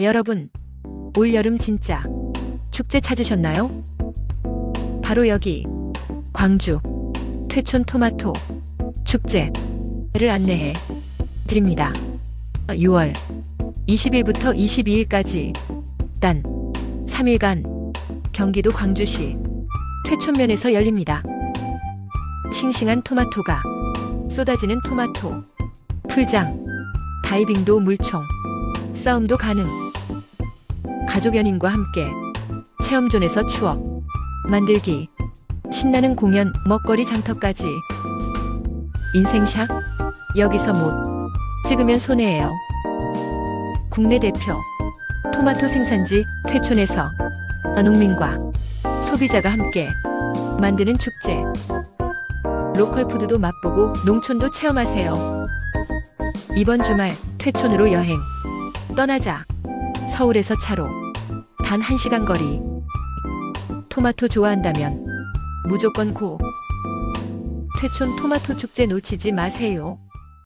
여러분, 올여름 진짜 축제 찾으셨나요? 바로 여기 광주 퇴촌 토마토 축제를 안내해 드립니다. 6월 20일부터 22일까지 단 3일간 경기도 광주시 퇴촌면에서 열립니다. 싱싱한 토마토가 쏟아지는 토마토 풀장 다이빙도 물총 싸움도 가능 가족 연인과 함께 체험존에서 추억 만들기 신나는 공연 먹거리 장터까지. 인생샷 여기서 못 찍으면 손해예요. 국내 대표 토마토 생산지 퇴촌에서 농민과 소비자가 함께 만드는 축제. 로컬 푸드도 맛보고 농촌도 체험하세요. 이번 주말 퇴촌으로 여행. 떠나자. 서울에서 차로 단 1시간 거리 토마토 좋아한다면 무조건 고 퇴촌 토마토 축제 놓치지 마세요.